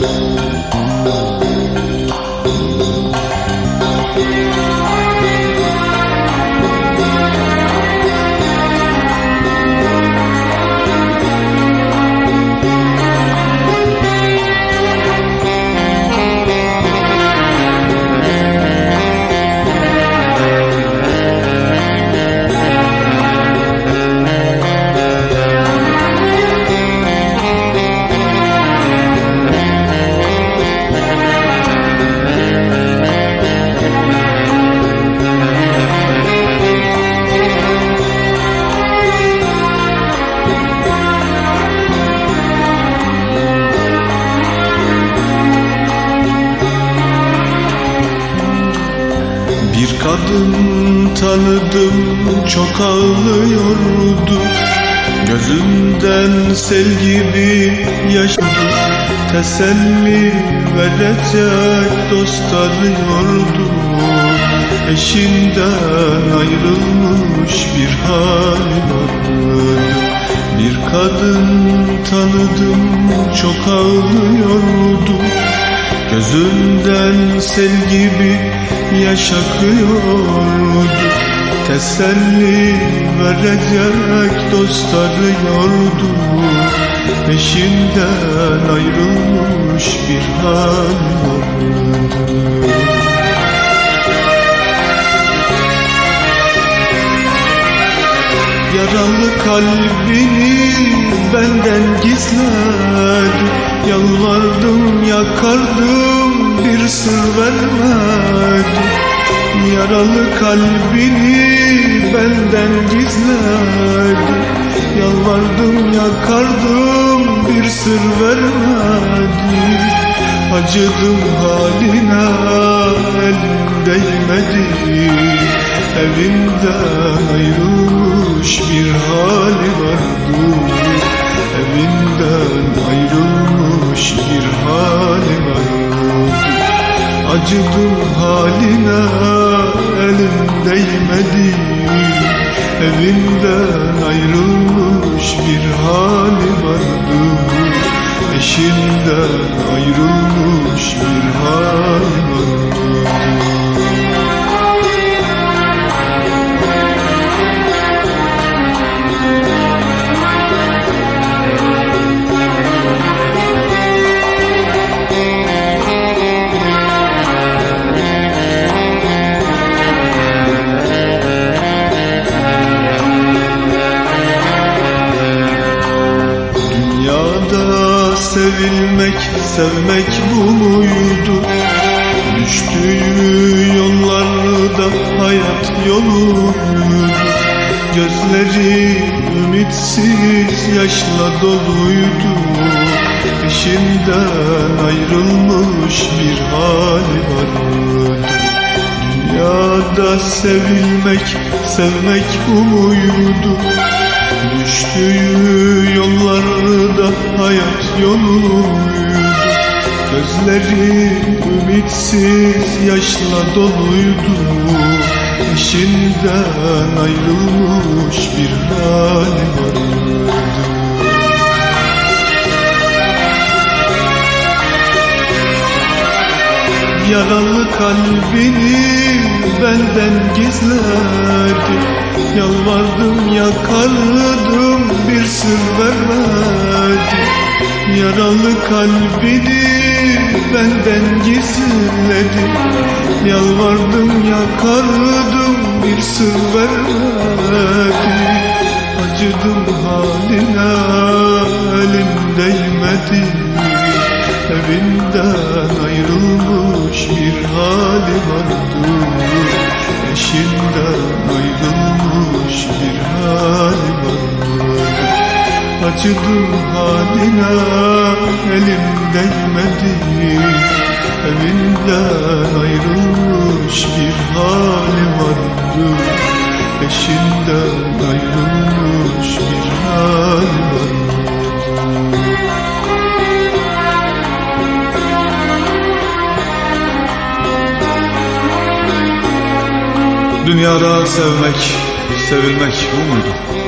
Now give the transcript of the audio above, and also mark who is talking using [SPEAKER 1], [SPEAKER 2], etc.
[SPEAKER 1] Thank you. Bir kadın tanıdım çok ağlıyordu. Gözünden sel gibi yaşadı. Teselli verecek dost arıyordu. Eşinden ayrılmış bir hal vardı Bir kadın tanıdım çok ağlıyordu. Gözünden sel gibi yaş akıyordu Teselli verecek dost arıyordu Eşinden ayrılmış bir hal vardı Yaralı kalbini benden gizledi Yalvardım yakardım sır vermedi. Yaralı kalbini benden gizledi. Yalvardım yakardım bir sır vermedi. Acıdım haline elim değmedi. Evinden ayrılmış bir hali vardı. Evinden Acıdım haline elim değmedi. Evinden ayrılmış bir hali vardı. Eşinden ayrılmış bir hali vardı sevilmek, sevmek bu muydu? Düştüğü yollarda hayat yoluydu Gözleri ümitsiz yaşla doluydu Eşinden ayrılmış bir hali vardı Dünyada sevilmek, sevmek bu muydu? Düştüğü hayat yoluydu Gözleri ümitsiz yaşla doluydu. Eşinden ayrılmış bir hali vardı. Yaralı kalbini benden gizledi Yalvardım yakardım bir sır vermedi Yaralı kalbini benden gizledi. Yalvardım yakardım bir sır vermedi. Acıdım haline elim değmedi. Evinden ayrılmış bir hali vardı Eşinden ayrılmış bir hali vardı Acıdım haline elim değmedi. Evinden ayrılmış bir hali vardı. Eşinden ayrılmış bir hali vardı.
[SPEAKER 2] Dünyada sevmek, sevilmek bu muydu?